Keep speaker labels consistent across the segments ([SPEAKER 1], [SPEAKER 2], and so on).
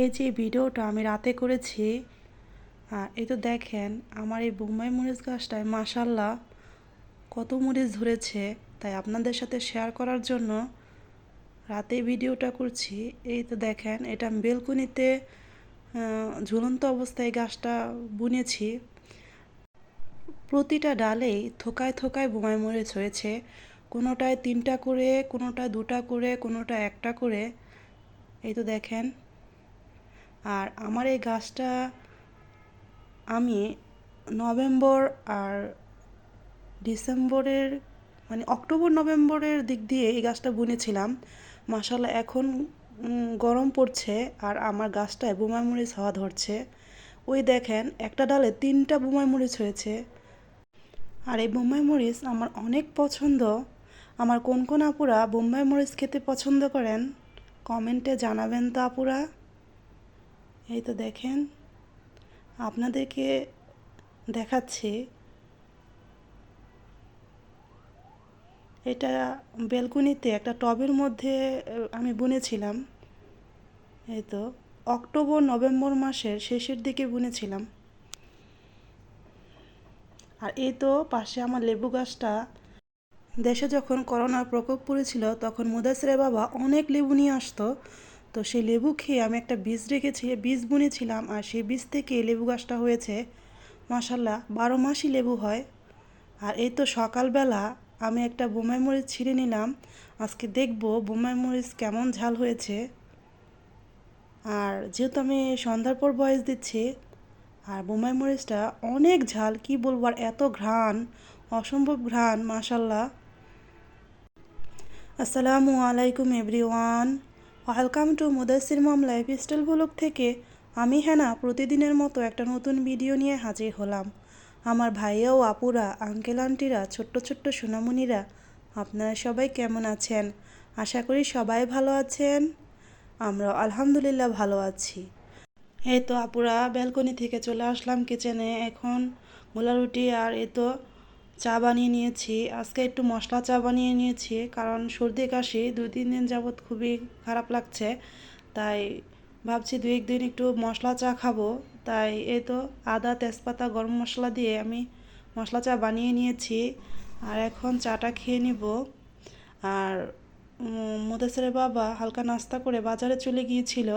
[SPEAKER 1] এই যে ভিডিওটা আমি রাতে করেছি এই তো দেখেন আমার এই বোম্বাই মরিচ গাছটায় মাসাল্লাহ কত মরিচ ধরেছে। তাই আপনাদের সাথে শেয়ার করার জন্য রাতে ভিডিওটা করছি। এই তো দেখেন, এটা আমি বেলকুনিতে ঝুলন্ত অবস্থায় গাছটা বুনেছি। প্রতিটা ডালেই থোকায় থোকায় বোমাই মরিচ হয়েছে। কোনোটায় তিনটা করে, কোনোটায় দুটা করে কোনোটা একটা করে। এই তো দেখেন আর আমার এই গাছটা আমি নভেম্বর আর ডিসেম্বরের মানে অক্টোবর, নভেম্বরের দিক দিয়ে এই গাছটা বুনেছিলাম। মাসাল্লাহ এখন গরম পড়ছে আর আমার গাছটায় বোমাই মরিচ হাওয়া ধরছে। ওই দেখেন, একটা ডালে তিনটা বোমাই মরিচ হয়েছে। আর এই বোম্বাই মরিচ আমার অনেক পছন্দ। আমার কোন কোন আপুরা বোম্বাই মরিচ খেতে পছন্দ করেন? কমেন্টে জানাবেন তো আপুরা। এই তো দেখেন, আপনাদেরকে দেখাচ্ছি, এটা বেলকুনিতে একটা টবের মধ্যে আমি বুনেছিলাম। এই তো, অক্টোবর, নভেম্বর মাসের শেষের দিকে বুনেছিলাম। আর এই তো পাশে আমার লেবু গাছটা, দেশে যখন করোনার প্রকোপ পড়েছিল, তখন মুদাসিরের বাবা অনেক লেবু নিয়ে আসতো। তো সেই লেবু খেয়ে আমি একটা বীজ রেখেছি, বীজ বুনেছিলাম আর সেই বীজ থেকে লেবু গাছটা হয়েছে। মাসাল্লাহ বারো মাসই লেবু হয়। আর এই তো সকালবেলা আমি একটা বোমাই মরিচ ছিঁড়ে নিলাম। আজকে দেখব বোমাই মরিচ কেমন ঝাল হয়েছে। আর যেহেতু আমি সন্ধ্যার পর বয়স দিচ্ছি, আর বোমাই মরিচটা অনেক ঝাল, কি বলব আর এত ঘ্রাণ, অসম্ভব ঘ্রাণ মাশাল্লাহ আসসালামু আলাইকুম, everyone. Welcome to Mudassir mom lifestyle blog থেকে আমি হেনা প্রতিদিনের মতো একটা নতুন ভিডিও নিয়ে হাজির হলাম। আমার ভাইয়া ও আপুরা, আঙ্কেল, আন্টিরা, ছোট্ট ছোট্ট সোনামণিরা, আপনারা সবাই কেমন আছেন? আশা করি সবাই ভালো আছেন। আমরা আলহামদুলিল্লাহ ভালো আছি। এই তো আপুরা, ব্যালকনি থেকে চলে আসলাম কিচেনে এখন গোলা রুটি আর এই তো চা বানিয়ে নিয়েছি। আজকে একটু মশলা চা বানিয়ে নিয়েছি কারণ সর্দি কাশি দুই তিন দিন যাবৎ খুবই খারাপ লাগছে। তাই ভাবছি দুই একদিন একটু মশলা চা খাব। তাই এই তো আদা তেজপাতা গরম মশলা দিয়ে আমি মশলা চা বানিয়ে নিয়েছি। আর এখন চাটা খেয়ে নিব। আর উম, বাবা হালকা নাস্তা করে বাজারে চলে গিয়েছিল।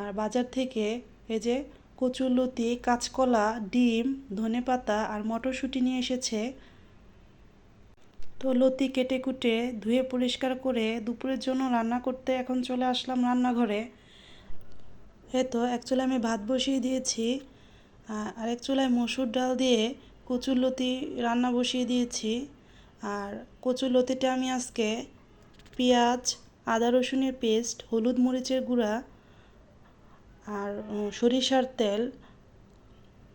[SPEAKER 1] আর বাজার থেকে এই যে কচুরলতি, কাঁচকলা, ডিম, ধনেপাতা আর মটরশুঁটি নিয়ে এসেছে। তো লতি কেটে কুটে ধুয়ে পরিষ্কার করে দুপুরের জন্য রান্না করতে এখন চলে আসলাম রান্নাঘরে। এই তো চুলায় আমি ভাত বসিয়ে দিয়েছি, আর এক চুলায় মসুর ডাল দিয়ে কচুর লতি রান্না বসিয়ে দিয়েছি। আর কচুর লতিটা আমি আজকে পেঁয়াজ, আদা রসুনের পেস্ট, হলুদ মরিচের গুঁড়া আর সরিষার তেল,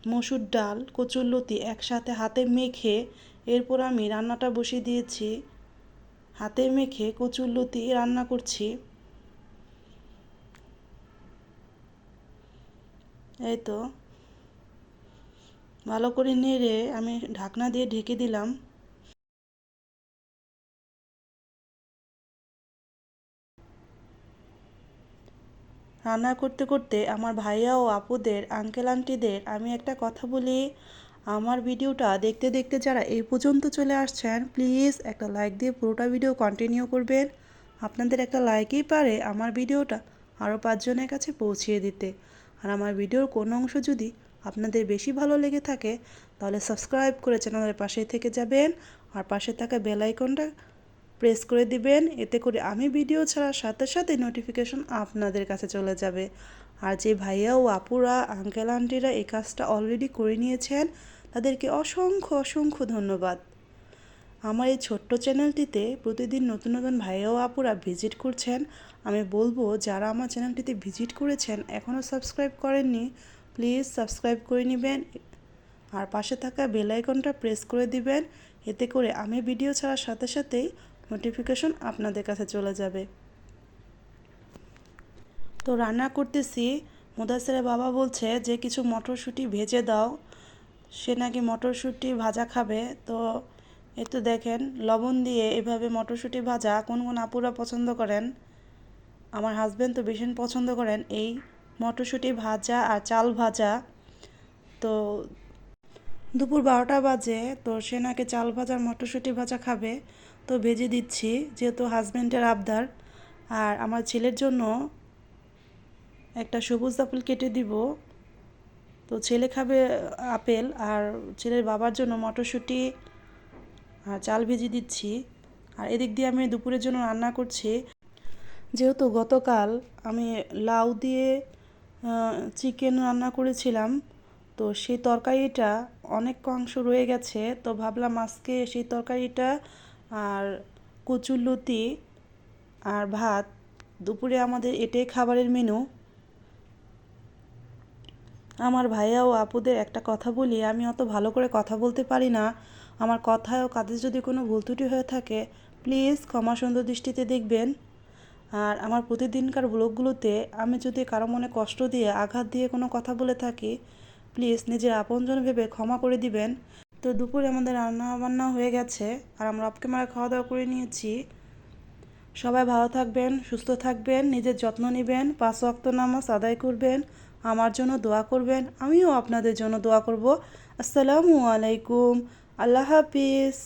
[SPEAKER 1] মসুর ডাল কচুরলতি একসাথে হাতে মেখে এরপর আমি রান্নাটা বসিয়ে দিয়েছি। হাতে মেখে কচুরলতি রান্না করছি। এই তো। ভালো করে নেড়ে আমি ঢাকনা দিয়ে ঢেকে দিলাম। রান্না করতে করতে আমার ভাইয়া ও আপুদের আঙ্কেল আন্টিদের আমি একটা কথা বলি। আমার ভিডিওটা দেখতে দেখতে যারা এই পর্যন্ত চলে আসছেন প্লিজ একটা লাইক দিয়ে পুরোটা ভিডিও কন্টিনিউ করবেন। আপনাদের একটা লাইকই পারে আমার ভিডিওটা আরও পাঁচজনের কাছে পৌঁছিয়ে দিতে। আর আমার ভিডিওর কোনো অংশ যদি আপনাদের বেশি ভালো লেগে থাকে, তাহলে সাবস্ক্রাইব করে চ্যানেলের পাশেই থেকে যাবেন। আর পাশে থাকা বেল আইকনটা প্রেস করে দিবেন। এতে করে আমি ভিডিও ছাড়ার সাথে সাথে নোটিফিকেশন আপনাদের কাছে চলে যাবে। আর যে ভাইয়া ও আপুরা আঙ্কেল আন্টিরা এই কাজটা অলরেডি করে নিয়েছেন, তাদেরকে অসংখ্য অসংখ্য ধন্যবাদ। আমার এই ছোট্ট চ্যানেলটিতে প্রতিদিন নতুন নতুন ভাইয়া ও আপুরা ভিজিট করছেন। আমি বলব, যারা আমার চ্যানেলটিতে ভিজিট করেছেন এখনও সাবস্ক্রাইব করেননি প্লিজ সাবস্ক্রাইব করে নেবেন। আর পাশে থাকা বেল আইকনটা প্রেস করে দিবেন। এতে করে আমি ভিডিও ছাড়ার সাথে সাথেই নোটিফিকেশন আপনাদের কাছে চলে যাবে। তো রান্না করতেছি। মুদাসেরের বাবা বলছে যে, কিছু মটরশুঁটি ভেজে দাও। সে নাকি মটরশুঁটি ভাজা খাবে। তো তো দেখেন, লবণ দিয়ে এভাবে মটরশুঁটি ভাজা কোন কোন আপুরা পছন্দ করেন? আমার হাজব্যান্ড তো ভীষণ পছন্দ করেন এই মটরশুঁটি ভাজা আর চাল ভাজা। তো দুপুর বারোটা বাজে, তো সে নাকি চাল ভাজা, মটরশুঁটি ভাজা খাবে। তো ভেজে দিচ্ছি, যেহেতু হাজব্যান্ডের আবদার। আর আমার ছেলের জন্য একটা সবুজ আপেল কেটে দিব। তো ছেলে খাবে আপেল, আর ছেলের বাবার জন্য মটরশুঁটি আর চাল ভেজে দিচ্ছি। আর এদিক দিয়ে আমি দুপুরের জন্য রান্না করছি। যেহেতু গতকাল আমি লাউ দিয়ে চিকেন রান্না করেছিলাম তো সেই তরকারিটা অনেক অংশ রয়ে গেছে, তো ভাবলাম আজকে সেই তরকারিটা আর কচুরলতি আর ভাত, দুপুরে আমাদের এটাই খাবারের মেনু আমার ভাইয়া ও আপুদের একটা কথা বলি, আমি অত ভালো করে কথা বলতে পারি না। আমার কথায় ও কাজে যদি কোনো ভুল ত্রুটি হয়ে থাকে প্লিজ ক্ষমা সুন্দর দৃষ্টিতে দেখবেন। আর আমার প্রতিদিনকার ব্লগগুলোতে আমি যদি কারও মনে কষ্ট দিয়ে, আঘাত দিয়ে কোনো কথা বলে থাকি প্লিজ নিজের আপনজন ভেবে ক্ষমা করে দিবেন। তো দুপুরে আমাদের রান্না বান্না হয়ে গেছে, আর আমরা আপকে মারা খাওয়া দাওয়া করে নিয়েছি। সবাই ভালো থাকবেন, সুস্থ থাকবেন, নিজের যত্ন নেবেন, পাঁচ অক্ত নামাজ আদায় করবেন, আমার জন্য দোয়া করবেন, আমিও আপনাদের জন্য দোয়া করব। আসসালামু আলাইকুম, আল্লাহ হাফিজ।